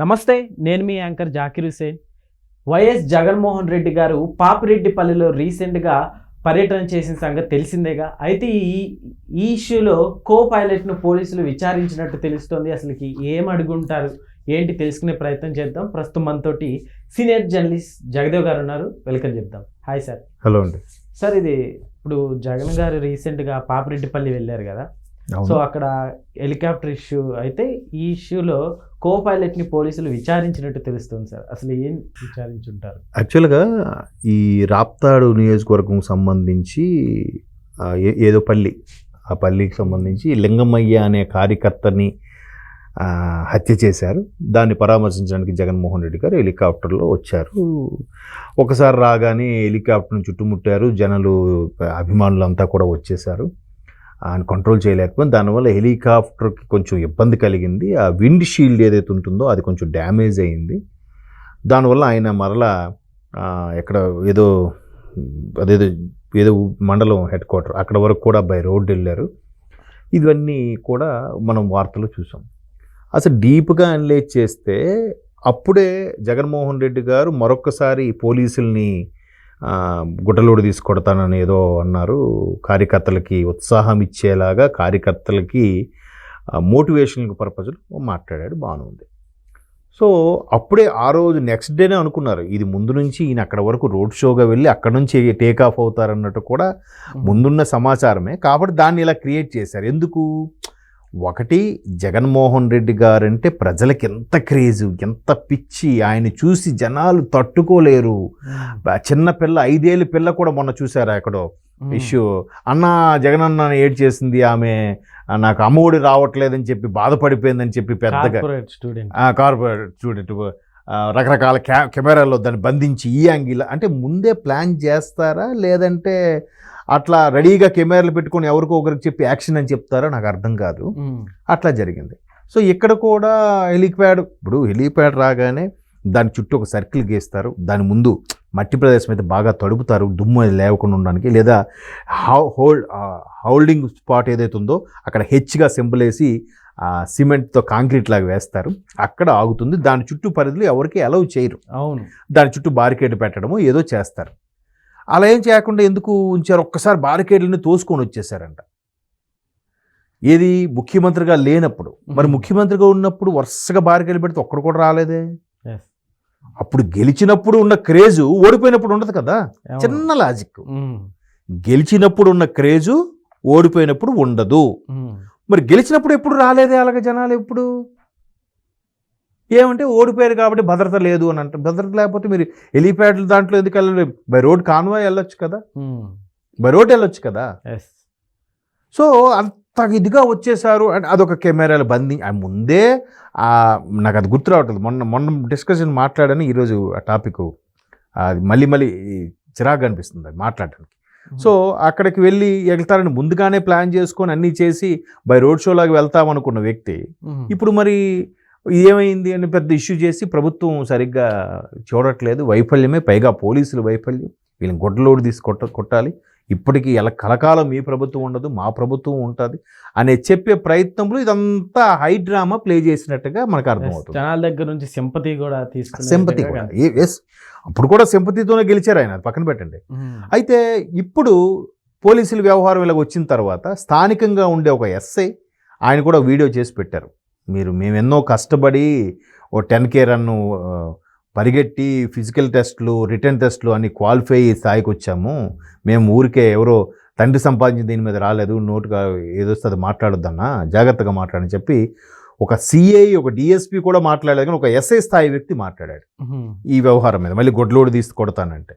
నమస్తే నేను మీ యాంకర్ జాకిర్ హుసేన్ వైఎస్ జగన్మోహన్ రెడ్డి గారు పాపిరెడ్డిపల్లిలో రీసెంట్గా పర్యటన చేసిన సంగతి తెలిసిందేగా? అయితే ఈ ఈ ఇష్యూలో కో పైలట్ను పోలీసులు విచారించినట్టు తెలుస్తోంది. అసలుకి ఏం అడుగుంటారు? ఏంటి తెలుసుకునే ప్రయత్నం చేద్దాం. ప్రస్తుతం మనతోటి సీనియర్ జర్నలిస్ట్ జగదేవ్ గారు ఉన్నారు. వెల్కమ్ చెప్దాం. Hi sir. హలో అండి. సార్ ఇది ఇప్పుడు జగన్ గారు రీసెంట్గా పాపిరెడ్డిపల్లి వెళ్ళారు కదా? సో అక్కడ హెలికాప్టర్ ఇష్యూ అయితే ఈ ఇష్యూలో కో పైలట్ని పోలీసులు విచారించినట్టు తెలుస్తుంది సార్. అసలు ఏం విచారించుంటారు? యాక్చువల్గా ఈ రాప్తాడు నియోజకవర్గం సంబంధించి ఏదో పల్లి. ఆ పల్లికి సంబంధించి లింగమయ్య అనే కార్యకర్తని హత్య చేశారు. దాన్ని పరామర్శించడానికి జగన్మోహన్ రెడ్డి గారు హెలికాప్టర్లో వచ్చారు. ఒకసారి రాగానే హెలికాప్టర్ను చుట్టుముట్టారు. జనాలు అభిమానులంతా కూడా వచ్చేసారు ఆయన కంట్రోల్ చేయలేకపోయింది దానివల్ల హెలికాప్టర్కి కొంచెం ఇబ్బంది కలిగింది. ఆ విండ్ షీల్డ్ ఏదైతే ఉంటుందో అది కొంచెం డ్యామేజ్ అయింది. దానివల్ల ఆయన మరలా ఎక్కడ ఏదో అదేదో ఏదో మండలం హెడ్ క్వార్టర్ అక్కడ వరకు కూడా బై రోడ్ వెళ్ళారు. ఇవన్నీ కూడా మనం వార్తలు చూసాం. అసలు డీప్గా అనలైజ్ చేస్తే అప్పుడే జగన్మోహన్ రెడ్డి గారు మరొకసారి పోలీసుల్ని గుడ్డలోడు తీసుకొడతానని ఏదో అన్నారు. కార్యకర్తలకి ఉత్సాహం ఇచ్చేలాగా కార్యకర్తలకి మోటివేషన్ పర్పస్ మాట్లాడాడు. బాగానే ఉంది సో అప్పుడే ఆ రోజు నెక్స్ట్ డేనే అనుకున్నారు. ఇది ముందు నుంచి ఈయన అక్కడ వరకు రోడ్ షోగా వెళ్ళి అక్కడ నుంచి టేక్ ఆఫ్ అవుతారన్నట్టు కూడా ముందున్న సమాచారమే. కాబట్టి దాన్ని ఇలా క్రియేట్ చేశారు. ఎందుకు? ఒకటి జగన్మోహన్ రెడ్డి గారంటే ప్రజలకి ఎంత క్రేజు ఎంత పిచ్చి ఆయన చూసి జనాలు తట్టుకోలేరు. చిన్న పిల్ల ఐదేళ్ళ పిల్ల కూడా మొన్న చూసారా ఎక్కడో? ఇష్యూ. అన్న జగన్ అన్న ఏడ్ చేసింది ఆమె నాకు అమ్మఒడి రావట్లేదని చెప్పి బాధపడిపోయిందని చెప్పి పెద్దగా స్టూడెంట్ కార్పొరేట్ స్టూడెంట్ రకరకాల క్యా కెమెరాల్లో దాన్ని బంధించి ఈ యాంగిల్ అంటే ముందే ప్లాన్ చేస్తారా? లేదంటే అట్లా రెడీగా కెమెరాలు పెట్టుకొని ఎవరికో ఒకరికి చెప్పి యాక్షన్ అని చెప్తారా? నాకు అర్థం కాదు. అట్లా జరిగింది. సో ఇక్కడ కూడా హెలిప్యాడ్ ఇప్పుడు హెలిప్యాడ్ రాగానే దాని చుట్టూ ఒక సర్కిల్ గీస్తారు. దాని ముందు మట్టి ప్రదేశం అయితే బాగా తడుపుతారు. దుమ్ము అది లేవకుండా ఉండడానికి లేదా హౌ హోల్డ్ హోల్డింగ్ స్పాట్ ఏదైతే ఉందో అక్కడ హెచ్గా సింబల్ వేసి సిమెంట్తో కాంక్రీట్ లాగా వేస్తారు. అక్కడ ఆగుతుంది. దాని చుట్టూ పరిధిలో ఎవరికి అలౌ చేయరు. అవును. దాని చుట్టూ బారికేడ్ పెట్టడము ఏదో చేస్తారు. అలా ఏం చేయకుండా ఎందుకు ఉంచారు? ఒక్కసారి బారికేడ్లను తోసుకొని వచ్చేసారంట. ఏది ముఖ్యమంత్రిగా లేనప్పుడు. మరి. ముఖ్యమంత్రిగా ఉన్నప్పుడు వరుసగా బారికేడ్లు పెడితే ఒక్కడు కూడా రాలేదే. అప్పుడు గెలిచినప్పుడు ఉన్న క్రేజు ఓడిపోయినప్పుడు ఉండదు కదా. చిన్న లాజిక్. గెలిచినప్పుడు ఉన్న క్రేజు ఓడిపోయినప్పుడు ఉండదు. మరి గెలిచినప్పుడు ఎప్పుడు రాలేదే అలాగ జనాలు ఎప్పుడు? ఏమంటే ఓడిపోయారు కాబట్టి భద్రత లేదు అని అంటారు. భద్రత లేకపోతే మీరు హెలిప్యాడ్లు దాంట్లో ఎందుకు వెళ్ళలేదు బై రోడ్ కాన్వాయ్ వెళ్ళొచ్చు కదా. బై రోడ్ వెళ్ళొచ్చు కదా. సో అంత ఇదిగా వచ్చేసారు. అండ్ అదొక కెమెరాలు బంది ముందే నాకు అది గుర్తు రావట్లేదు. మొన్న మొన్న డిస్కషన్ మాట్లాడని ఈరోజు ఆ టాపిక్ అది మళ్ళీ మళ్ళీ చిరాకు అనిపిస్తుంది అది మాట్లాడడానికి. సో అక్కడికి వెళ్ళి వెళ్తారని ముందుగానే ప్లాన్ చేసుకొని అన్నీ చేసి బై రోడ్ షో లాగా వెళ్తాం అనుకున్న వ్యక్తి ఇప్పుడు మరి ఏమైంది అని పెద్ద ఇష్యూ చేసి ప్రభుత్వం సరిగ్గా చూడట్లేదు. వైఫల్యమే పైగా పోలీసుల వైఫల్యం. వీళ్ళని గొడ్డలోడు తీసి కొట్ట కొట్టాలి. ఇప్పటికీ ఎలా కలకాలం మీ ప్రభుత్వం ఉండదు మా ప్రభుత్వం ఉంటుంది అనే చెప్పే ప్రయత్నంలో ఇదంతా హై డ్రామా ప్లే చేసినట్టుగా మనకు. అర్థమవుతుంది జనాల దగ్గర నుంచి సింపతి కూడా తీసుకునే సింపతి కూడా. ఎస్ అప్పుడు కూడా సింపతితోనే గెలిచారు ఆయన పక్కన పెట్టండి. అయితే ఇప్పుడు పోలీసుల వ్యవహారం ఇలా వచ్చిన తర్వాత స్థానికంగా ఉండే ఒక ఎస్ఐ ఆయన కూడా వీడియో చేసి పెట్టారు. మీరు మేము ఎన్నో కష్టపడి ఓ టెన్ కే రన్ను పరిగెట్టి ఫిజికల్ టెస్ట్లు రిటర్న్ టెస్ట్లు అన్ని క్వాలిఫై స్థాయికి వచ్చాము. మేము ఊరికే ఎవరో తండ్రి సంపాదించిన దీని మీద రాలేదు నోటుగా ఏదొస్తే అది మాట్లాడొద్దన్నా జాగ్రత్తగా మాట్లాడని చెప్పి ఒక సిఐ ఒక డిఎస్పి కూడా మాట్లాడలేదు కానీ ఒక ఎస్ఐ స్థాయి వ్యక్తి మాట్లాడాడు. ఈ వ్యవహారం మీద మళ్ళీ గొడ్లోడు తీసి కొడతానంటే.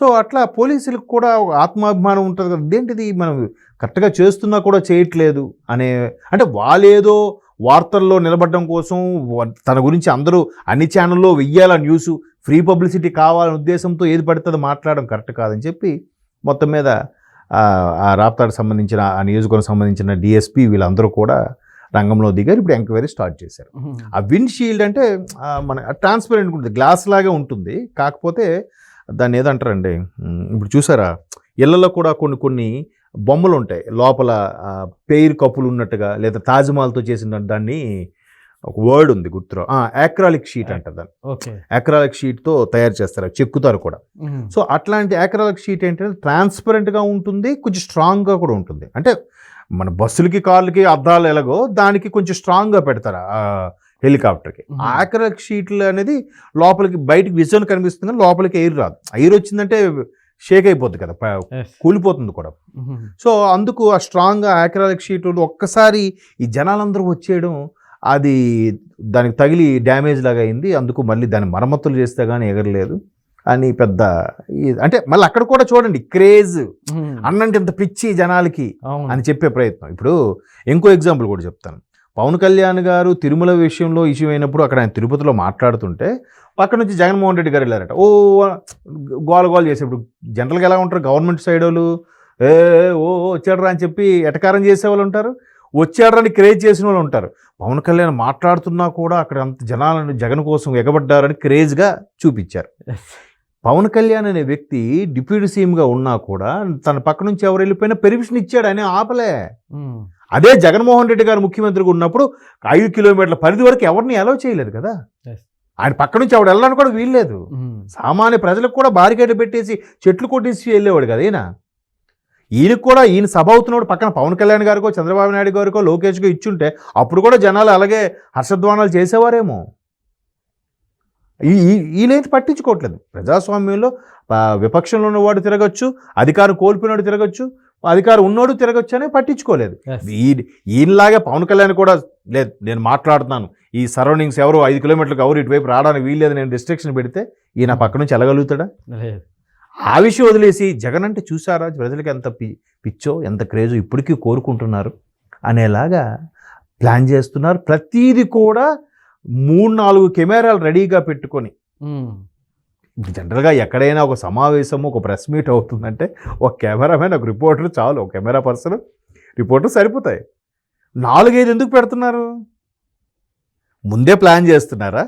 సో అట్లా పోలీసులకు కూడా ఒక ఆత్మాభిమానం ఉంటుంది కదా ఇదేంటిది మనం కరెక్ట్గా చేస్తున్నా కూడా చేయట్లేదు అనే అంటే వాళ్ళేదో వార్తల్లో నిలబడడం కోసం తన గురించి అందరూ అన్ని ఛానల్లో వెయ్యాల న్యూస్ ఫ్రీ పబ్లిసిటీ కావాలనే ఉద్దేశంతో ఏది పడితే అది మాట్లాడడం కరెక్ట్ కాదని చెప్పి మొత్తం మీద ఆ, రాప్తాడు సంబంధించిన ఆ నియోజకవర్గం సంబంధించిన డిఎస్పి వీళ్ళందరూ కూడా రంగంలో దిగారు. ఇప్పుడు ఎంక్వైరీ స్టార్ట్ చేశారు. ఆ విండ్ షీల్డ్ అంటే మన ట్రాన్స్పరెంట్ ఉంటుంది గ్లాస్ లాగే ఉంటుంది. కాకపోతే దాన్ని ఏదంటారండి? ఇప్పుడు చూసారా? ఇళ్ళలో కూడా కొన్ని కొన్ని బొమ్మలు ఉంటాయి లోపల పేరు కప్పులు ఉన్నట్టుగా లేదా తాజ్మహల్తో చేసిన దాన్ని ఒక వర్డ్ ఉంది గుర్తురా. యాక్రాలిక్ షీట్ అంటారు దాన్ని. యాక్రాలిక్ షీట్తో తయారు చేస్తారు. చెక్కుతారు కూడా. మ్మ్. సో అట్లాంటి యాక్రాలిక్ షీట్ ఏంటంటే ట్రాన్స్పరెంట్గా ఉంటుంది కొంచెం స్ట్రాంగ్గా కూడా ఉంటుంది. అంటే మన బస్సులకి కార్లకి అద్దాలు ఎలాగో దానికి కొంచెం స్ట్రాంగ్గా పెడతారు హెలికాప్టర్కి. ఆ యాక్రాలిక్ షీట్లు అనేది లోపలికి బయటికి విజన్ కనిపిస్తుంది కానీ లోపలికి ఎయిర్ రాదు. ఎయిర్ వచ్చిందంటే షేక్ అయిపోద్ది కదా. కూలిపోతుంది కూడా. సో అందుకు ఆ స్ట్రాంగ్ యాక్రాలిక్ షీట్ ఒక్కసారి ఈ జనాలందరూ వచ్చేయడం అది దానికి తగిలి డ్యామేజ్ లాగా అయింది అందుకు మళ్ళీ దాన్ని మరమ్మతులు చేస్తే కానీ ఎగరలేదు అని పెద్ద అంటే మళ్ళీ అక్కడ కూడా చూడండి క్రేజ్. అన్నంటే ఇంత పిచ్చి జనాలకి అని చెప్పే ప్రయత్నం ఇప్పుడు ఇంకో ఎగ్జాంపుల్ కూడా చెప్తాను పవన్ కళ్యాణ్ గారు తిరుమల విషయంలో ఇష్యూ అయినప్పుడు అక్కడ ఆయన తిరుపతిలో మాట్లాడుతుంటే పక్క నుంచి జగన్మోహన్ రెడ్డి గారు వెళ్ళారట. ఓ గోల గోల చేసేప్పుడు జనరల్గా ఎలా ఉంటారు? గవర్నమెంట్ సైడ్ వాళ్ళు ఏ ఓ వచ్చాడరా అని చెప్పి ఎటకారం చేసే వాళ్ళు ఉంటారు? వచ్చాడరా అని క్రేజ్ చేసిన వాళ్ళు ఉంటారు. పవన్ కళ్యాణ్ మాట్లాడుతున్నా కూడా అక్కడ అంత జనాలను జగన్ కోసం ఎగబడ్డారని క్రేజ్గా చూపించారు. పవన్ కళ్యాణ్ అనే వ్యక్తి డిప్యూటీ సీఎంగా ఉన్నా కూడా తన పక్క నుంచి ఎవరు వెళ్ళిపోయినా పెర్మిషన్ ఇచ్చాడు ఆయన ఆపలే. అదే జగన్మోహన్ రెడ్డి గారు ముఖ్యమంత్రిగా ఉన్నప్పుడు ఐదు కిలోమీటర్ల పరిధి వరకు ఎవరిని అలౌ చేయలేదు కదా. ఆయన పక్క నుంచి ఆవిడ వెళ్ళడానికి కూడా వీల్లేదు. సామాన్య ప్రజలకు కూడా బారికేడ్ పెట్టేసి చెట్లు కొట్టేసి వెళ్ళేవాడు కదా ఈయన ఈయనకు కూడా ఈయన సభ అవుతున్నప్పుడు పక్కన పవన్ కళ్యాణ్ గారికో చంద్రబాబు నాయుడు గారికో లోకేష్కో ఇచ్చుంటే అప్పుడు కూడా జనాలు అలాగే హర్షధ్వానాలు చేసేవారేమో ఈ ఈ- ఈయనైతే పట్టించుకోవట్లేదు. ప్రజాస్వామ్యంలో విపక్షంలో ఉన్నవాడు తిరగచ్చు అధికారం కోల్పోయినాడు తిరగచ్చు అధికారం ఉన్నోడు తిరగచ్చు అని పట్టించుకోలేదు. ఈ ఈయనలాగే పవన్ కళ్యాణ్ కూడా లేదు నేను మాట్లాడుతున్నాను. ఈ సరౌండింగ్స్ ఎవరు ఐదు కిలోమీటర్లకు ఎవరు ఇటువైపు రావడానికి వీల్లేదు నేను రిస్ట్రిక్షన్ పెడితే ఈయన పక్క నుంచి వెళ్ళగలుగుతాడా? లేదు. ఆ విషయం వదిలేసి జగన్ అంటే చూసారా ప్రజలకు ఎంత పి పిచ్చో ఎంత క్రేజో ఇప్పటికీ కోరుకుంటున్నారు అనేలాగా ప్లాన్ చేస్తున్నారు. ప్రతీది కూడా మూడు నాలుగు కెమెరాలు రెడీగా పెట్టుకొని. ఇప్పుడు జనరల్గా ఎక్కడైనా ఒక సమావేశము ఒక ప్రెస్ మీట్ అవుతుందంటే ఒక కెమెరామెన్ ఒక రిపోర్టర్ చాలు ఒక కెమెరా పర్సన్ రిపోర్టర్ సరిపోతాయి. నాలుగైదు ఎందుకు పెడుతున్నారు? ముందే ప్లాన్ చేస్తున్నారా?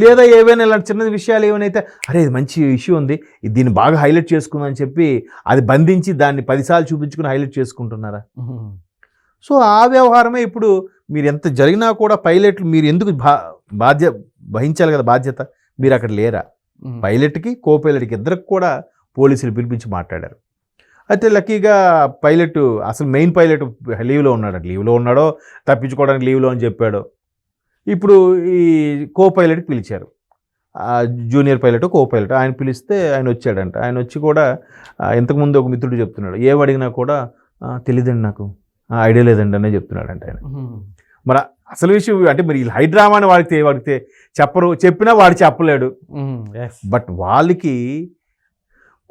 లేదా ఏవైనా ఇలాంటి చిన్న విషయాలు ఏమైనా అరే ఇది మంచి ఇష్యూ ఉంది దీన్ని బాగా హైలైట్ చేసుకుందాం అని చెప్పి అది బంధించి దాన్ని పదిసార్లు చూపించుకుని హైలైట్ చేసుకుంటున్నారా. సో ఆ వ్యవహారమే ఇప్పుడు మీరు ఎంత జరిగినా కూడా పైలట్లు మీరు ఎందుకు బా బాధ్య వహించాలి కదా బాధ్యత? మీరు అక్కడ లేరా. పైలట్కి కో పైలట్కి ఇద్దరికి కూడా పోలీసులు పిలిపించి మాట్లాడారు. అయితే లక్కీగా పైలట్ అసలు మెయిన్ పైలట్ లీవ్లో ఉన్నాడు? లీవ్లో ఉన్నాడో? తప్పించుకోవడానికి లీవ్లో అని చెప్పాడు? ఇప్పుడు ఈ కో పైలట్కి పిలిచారు జూనియర్ పైలట్ కో పైలట్ ఆయన పిలిస్తే ఆయన వచ్చాడంట. ఆయన వచ్చి కూడా ఇంతకుముందు ఒక మిత్రుడు చెప్తున్నాడు. ఏం అడిగినా కూడా "ఆ, తెలీదండి నాకు. "ఆ, ఐడియా లేదండి అనే చెప్తున్నాడంట ఆయన. మ్మ్. మరి అసలు విషయం అంటే మరి హైడ్రామా అని వాడితే వాడితే చెప్పరు చెప్పినా వాడు చెప్పలేడు. బట్ వాళ్ళకి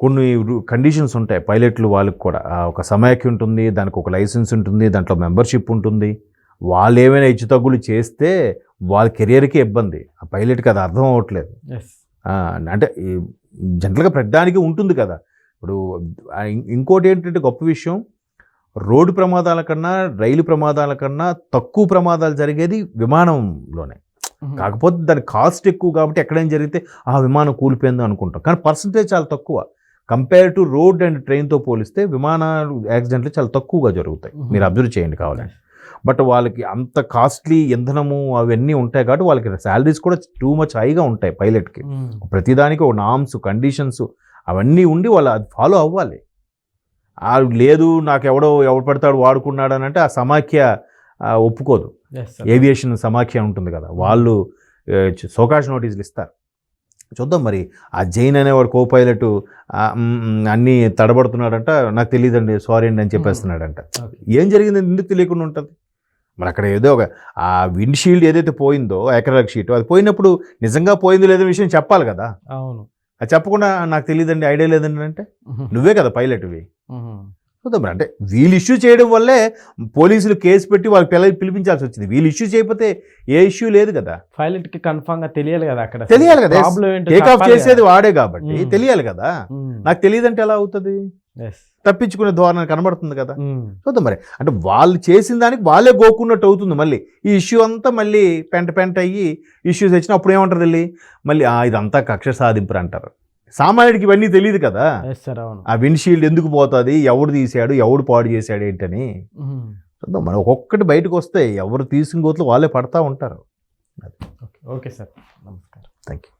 కొన్ని కండిషన్స్ ఉంటాయి. పైలట్లు వాళ్ళకి కూడా. ఒక సమాఖ్య ఉంటుంది దానికి ఒక లైసెన్స్ ఉంటుంది దాంట్లో మెంబర్షిప్ ఉంటుంది. వాళ్ళు ఏమైనా హెచ్చుతగ్గులు చేస్తే వాళ్ళ కెరియర్కి ఇబ్బంది. ఆ పైలట్కి అది అర్థం అవ్వట్లేదు. అంటే జనరల్గా ప్రతిదానికి ఉంటుంది కదా. ఇప్పుడు ఇంకోటి ఏంటంటే గొప్ప విషయం రోడ్డు ప్రమాదాల కన్నా రైలు ప్రమాదాల కన్నా తక్కువ ప్రమాదాలు జరిగేది విమానంలోనే. కాకపోతే దాని కాస్ట్ ఎక్కువ కాబట్టి ఎక్కడైనా జరిగితే ఆ విమానం కూలిపోయిందో అనుకుంటాం. కానీ పర్సంటేజ్ చాలా తక్కువ. కంపేర్ టు రోడ్ అండ్ ట్రైన్తో పోలిస్తే విమానాలు యాక్సిడెంట్లు చాలా తక్కువగా జరుగుతాయి. మీరు అబ్జర్వ్ చేయండి కావాలని బట్ వాళ్ళకి అంత కాస్ట్లీ ఇంధనము అవన్నీ ఉంటాయి కాబట్టి వాళ్ళకి శాలరీస్ కూడా టూ మచ్ హైగా ఉంటాయి పైలట్కి. ప్రతిదానికి ఒక నామ్స్ కండిషన్స్ అవన్నీ ఉండి వాళ్ళు అది ఫాలో అవ్వాలి. లేదు నాకు ఎవడో ఎవడు పడతాడు వాడుకున్నాడు అని అంటే ఆ సమాఖ్య ఒప్పుకోదు. ఏవియేషన్ సమాఖ్య ఉంటుంది కదా వాళ్ళు సోకాష్ నోటీసులు ఇస్తారు చూద్దాం మరి ఆ జైన్ అనేవాడు కో పైలట్ అన్నీ తడబడుతున్నాడంట నాకు తెలియదండి సారీ అండి అని చెప్పేస్తున్నాడంట Okay. ఏం జరిగింది ఎందుకు తెలియకుండా ఉంటుంది మరి అక్కడ ఏదో ఒక ఆ విండ్షీల్డ్ ఏదైతే పోయిందో ఎకరాక్ షీట్ అది పోయినప్పుడు నిజంగా పోయిందో లేదో విషయం చెప్పాలి కదా అవును అది చెప్పకుండా నాకు తెలియదండి ఐడియా లేదండి అంటే మ్మ్. నువ్వే కదా పైలట్వి. చూద్దాం అంటే వీళ్ళు ఇష్యూ చేయడం వల్లే పోలీసులు కేసు పెట్టి వాళ్ళకి పిల్లలు పిలిపించాల్సి వచ్చింది. వీళ్ళు ఇష్యూ చేయకపోతే ఏ ఇష్యూ లేదు కదా. పైలట్కి కన్ఫామ్గా తెలియాలి కదా అక్కడ. తెలియాలి కదా. టేక్ ఆఫ్ చేసేది. వాడే కాబట్టి. తెలియాలి కదా. నాకు తెలియదంటే ఎలా అవుతుంది. తప్పించుకునే ధోరణి కనబడుతుంది కదా. చూద్దాం మరి. అంటే వాళ్ళు చేసిన దానికి వాళ్ళే గోక్కున్నట్టు అవుతుంది మళ్ళీ. ఈ ఇష్యూ అంతా మళ్ళీ పెంట పెంట అయ్యి ఇష్యూస్ వచ్చిన అప్పుడు ఏమంటారు వెళ్ళి మళ్ళీ? "ఆ, ఇదంతా కక్ష సాధింపురు అంటారు సామాన్యుడికి ఇవన్నీ తెలియదు కదా. ఆ విండ్షీల్డ్ ఎందుకు పోతుంది? ఎవడు తీసాడు ఎవడు పాడు చేశాడు ఏంటని. చూద్దాం మరి ఒక్కొక్కటి బయటకు వస్తే ఎవరు తీసిన గోతులు వాళ్ళే పడతా ఉంటారు. ఓకే ఓకే సార్ నమస్కారం. Thank you